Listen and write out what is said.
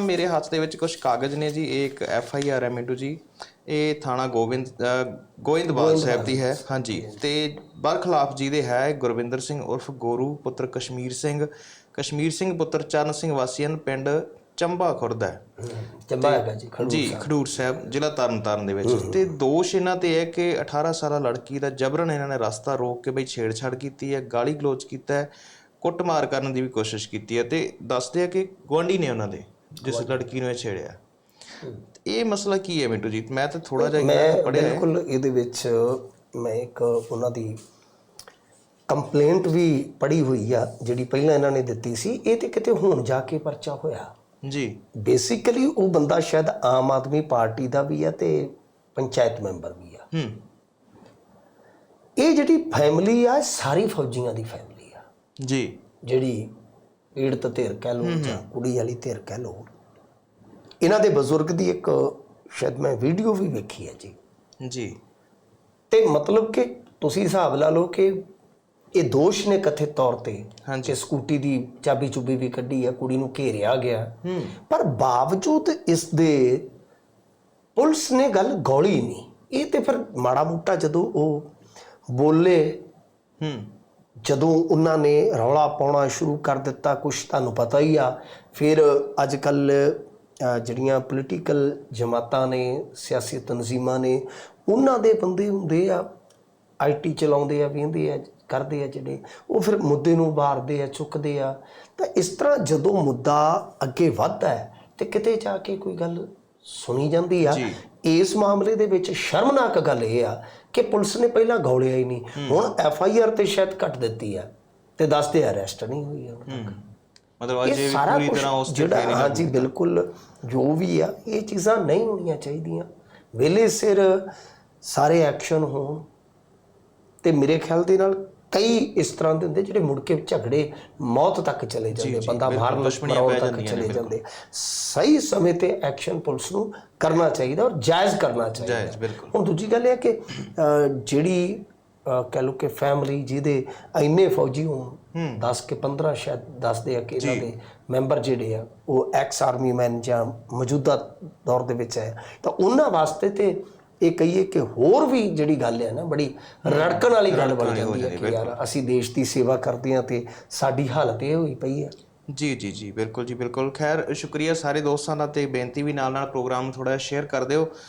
ਮੇਰੇ ਹੱਥ ਦੇ ਵਿੱਚ ਕੁਝ ਕਾਗਜ਼ ਨੇ ਜੀ ਇਹ ਇੱਕ ਐਫ ਆਈ ਆਰ ਹੈ ਮਿੰਟੂ ਜੀ। ਇਹ ਥਾਣਾ ਗੋਬਿੰਦ ਗੋਇੰਦਵਾਲ ਸਾਹਿਬ ਦੀ ਹੈ। ਹਾਂਜੀ। ਤੇ ਬਰਖਲਾਫ ਜੀ ਦੇ ਹੈ ਗੁਰਵਿੰਦਰ ਸਿੰਘ ਉਰਫ ਗੋਰੂ ਪੁੱਤਰ ਕਸ਼ਮੀਰ ਸਿੰਘ। ਕਸ਼ਮੀਰ ਸਿੰਘ ਪੁੱਤਰ ਚਰਨ ਸਿੰਘ ਵਾਸੀਨ ਪਿੰਡ ਚੰਬਾ ਖੁਰਦ ਹੈ। ਚੰਬਾ ਹੈਗਾ ਜੀ ਖੜੂ ਜੀ ਖਡੂਰ ਸਾਹਿਬ ਜ਼ਿਲ੍ਹਾ ਤਰਨਤਾਰਨ ਦੇ ਵਿੱਚ। ਤੇ ਦੋਸ਼ ਇਹਨਾਂ ਤੇ ਹੈ ਕਿ 18 ਸਾਲਾ ਲੜਕੀ ਦਾ ਜਬਰਨ ਇਹਨਾਂ ਨੇ ਰਸਤਾ ਰੋਕ ਕੇ ਬਈ ਛੇੜਛਾੜ ਕੀਤੀ ਹੈ ਗਾਲੀ ਗਲੋਚ ਕੀਤਾ ਹੈ ਕੁੱਟਮਾਰ ਕਰਨ ਦੀ ਵੀ ਕੋਸ਼ਿਸ਼ ਕੀਤੀ ਹੈ। ਤੇ ਦੱਸਦੇ ਆ ਕਿ ਗੁਆਂਢੀ ਨੇ ਉਹਨਾਂ ਦੇ। ਜਿਸ ਲੜਕੀ ਨੂੰ ਇਹ ਛੇੜਿਆ। ਇਹ ਮਸਲਾ ਕੀ ਹੈ ਮਿੰਟੂ ਜੀ? ਮੈਂ ਤਾਂ ਥੋੜਾ ਜਿਹਾ ਮੈਂ ਬਿਲਕੁਲ ਇਹਦੇ ਵਿੱਚ ਮੈਂ ਇੱਕ ਉਹਨਾਂ ਦੀ ਕੰਪਲੇਂਟ ਵੀ ਪੜੀ ਹੋਈ ਆ ਜਿਹੜੀ ਪਹਿਲਾਂ ਇਹਨਾਂ ਨੇ ਦਿੱਤੀ ਸੀ। ਇਹ ਤੇ ਕਿਤੇ ਹੁਣ ਜਾ ਕੇ ਪਰਚਾ ਹੋਇਆ। ਜੀ। ਬੇਸਿਕਲੀ ਉਹ ਬੰਦਾ ਸ਼ਾਇਦ ਆਮ ਆਦਮੀ ਪਾਰਟੀ ਦਾ ਵੀ ਆ ਤੇ ਪੰਚਾਇਤ ਮੈਂਬਰ ਵੀ ਆ। ਹੂੰ। ਇਹ ਜਿਹੜੀ ਫੈਮਿਲੀ ਆ ਸਾਰੀ ਫੌਜੀਆਂ ਦੀ ਫੈਮਿਲੀ ਆ। ਜੀ। ਜਿਹੜੀ ਪੀੜਤ ਧਿਰ ਕਹਿ ਲਓ ਜਾਂ ਕੁੜੀ ਵਾਲੀ ਧਿਰ ਕਹਿ ਲਓ। ਇਹਨਾਂ ਦੇ ਬਜ਼ੁਰਗ ਦੀ ਇੱਕ ਸ਼ਾਇਦ ਮੈਂ ਵੀਡੀਓ ਵੀ ਵੇਖੀ ਹੈ ਜੀ। ਜੀ। ਤੇ ਮਤਲਬ ਕਿ ਤੁਸੀਂ ਹਿਸਾਬ ਲਾ ਲਓ ਕਿ ਇਹ ਦੋਸ਼ ਨੇ ਕਥਿਤ ਤੌਰ ਤੇ ਹਾਂਜੀ। ਕਿ ਸਕੂਟੀ ਦੀ ਚਾਬੀ ਚੁੱਬੀ ਵੀ ਕੱਢੀ ਆ ਕੁੜੀ ਨੂੰ ਘੇਰਿਆ ਗਿਆ। ਹੂੰ। ਪਰ ਬਾਵਜੂਦ ਇਸ ਦੇ ਪੁਲਿਸ ਨੇ ਗੱਲ ਗੋਲੀ ਨਹੀਂ। ਇਹ ਤੇ ਫਿਰ ਮਾੜਾ ਮੋਟਾ ਜਦੋਂ ਉਹ ਬੋਲੇ ਹੂੰ। ਜਦੋਂ ਉਹਨਾਂ ਨੇ ਰੌਲਾ ਪਾਉਣਾ ਸ਼ੁਰੂ ਕਰ ਦਿੱਤਾ ਕੁਝ ਤੁਹਾਨੂੰ ਪਤਾ ਹੀ ਆ ਫਿਰ ਅੱਜ ਕੱਲ ਜਿਹੜੀਆਂ ਪੋਲੀਟੀਕਲ ਜਮਾਤਾਂ ਨੇ ਸਿਆਸੀ ਤਨਜ਼ੀਮਾਂ ਨੇ ਉਹਨਾਂ ਦੇ ਬੰਦੇ ਹੁੰਦੇ ਆ ਆਈਟੀ ਚਲਾਉਂਦੇ ਆ ਵੇਂਦੇ ਆ ਕਰਦੇ ਆ ਜਿਹੜੇ ਉਹ ਫਿਰ ਮੁੱਦੇ ਨੂੰ ਵਾਰਦੇ ਆ ਚੁੱਕਦੇ ਆ। ਤਾਂ ਇਸ ਤਰ੍ਹਾਂ ਜਦੋਂ ਮੁੱਦਾ ਅੱਗੇ ਵੱਧਦਾ ਹੈ ਤੇ ਕਿਤੇ ਜਾ ਕੇ ਕੋਈ ਗੱਲ ਸੁਣੀ ਜਾਂਦੀ ਆ। ਇਸ ਮਾਮਲੇ ਦੇ ਵਿੱਚ ਸ਼ਰਮਨਾਕ ਗੱਲ ਇਹ ਆ ਕਿ ਪੁਲਿਸ ਨੇ ਪਹਿਲਾਂ ਗੌਲਿਆ ਹੀ ਨਹੀਂ। ਹੁਣ ਐਫ ਆਈ ਆਰ ਤੇ ਸ਼ਾਇਦ ਕੱਟ ਦਿੱਤੀ ਆ ਤੇ ਦੱਸਦੇ ਅਰੈਸਟ ਨਹੀਂ ਹੋਈ ਹੁਣ ਤੱਕ। ਮਤਲਬ ਅਜੇ ਵੀ ਪੂਰੀ ਤਰ੍ਹਾਂ ਉਸ ਤੇ ਜਿਹੜਾ ਹਾਂਜੀ ਬਿਲਕੁਲ ਜੋ ਵੀ ਆ ਇਹ ਚੀਜ਼ਾਂ ਨਹੀਂ ਹੋਣੀਆਂ ਚਾਹੀਦੀਆਂ। ਵੇਲੇ ਸਿਰ ਸਾਰੇ ਐਕਸ਼ਨ ਹੋਣ ਤੇ ਮੇਰੇ ਖਿਆਲ ਦੇ ਨਾਲ ਕਈ ਇਸ ਤਰ੍ਹਾਂ ਦੇ ਹੁੰਦੇ ਜਿਹੜੇ ਮੁੜ ਕੇ ਝਗੜੇ ਮੌਤ ਤੱਕ ਚਲੇ ਜਾਂਦੇ ਬੰਦਾ ਮਾਰਨ ਮਰਾਉਣ ਤੱਕ ਚਲੇ ਜਾਂਦੇ। ਸਹੀ ਸਮੇਂ ਤੇ ਐਕਸ਼ਨ ਪੁਲਿਸ ਨੂੰ ਕਰਨਾ ਚਾਹੀਦਾ ਔਰ ਜਾਇਜ਼ ਕਰਨਾ ਚਾਹੀਦਾ। ਜਾਇਜ਼ ਬਿਲਕੁਲ। ਹੁਣ ਦੂਜੀ ਗੱਲ ਇਹ ਹੈ ਕਿ ਜਿਹੜੀ ਕਹਿ ਲਓ ਕਿ ਫੈਮਿਲੀ ਜਿਹਦੇ ਇੰਨੇ ਫੌਜੀ ਹੋਣ 10 ਕੇ 15 ਸ਼ਾਇਦ ਦੱਸਦੇ ਆ ਕਿ ਇਹਨਾਂ ਦੇ ਮੈਂਬਰ ਜਿਹੜੇ ਆ ਉਹ ਐਕਸ ਆਰਮੀ ਮੈਨ ਜਾਂ ਮੌਜੂਦਾ ਦੌਰ ਦੇ ਵਿੱਚ ਹੈ ਤਾਂ ਉਹਨਾਂ ਵਾਸਤੇ ਤੇ ਇਹ ਕਹੀਏ ਕਿ ਹੋਰ ਵੀ ਜਿਹੜੀ ਗੱਲ ਹੈ ਨਾ ਬੜੀ ਰੜਕਣ ਵਾਲੀ ਗੱਲ ਬਣ ਜਾਂਦੀ ਹੈ ਕਿ ਯਾਰ ਅਸੀਂ ਦੇਸ਼ ਦੀ ਸੇਵਾ ਕਰਦੇ ਹਾਂ ਤੇ ਸਾਡੀ ਹਾਲਤ ਇਹ ਹੋਈ ਪਈ ਹੈ ਜੀ ਜੀ ਜੀ ਬਿਲਕੁਲ ਜੀ ਬਿਲਕੁਲ। ਖੈਰ ਸ਼ੁਕਰੀਆ ਸਾਰੇ ਦੋਸਤਾਂ ਦਾ ਤੇ ਬੇਨਤੀ ਵੀ ਨਾਲ ਨਾਲ ਪ੍ਰੋਗਰਾਮ ਥੋੜਾ ਸ਼ੇਅਰ ਕਰ ਦਿਓ।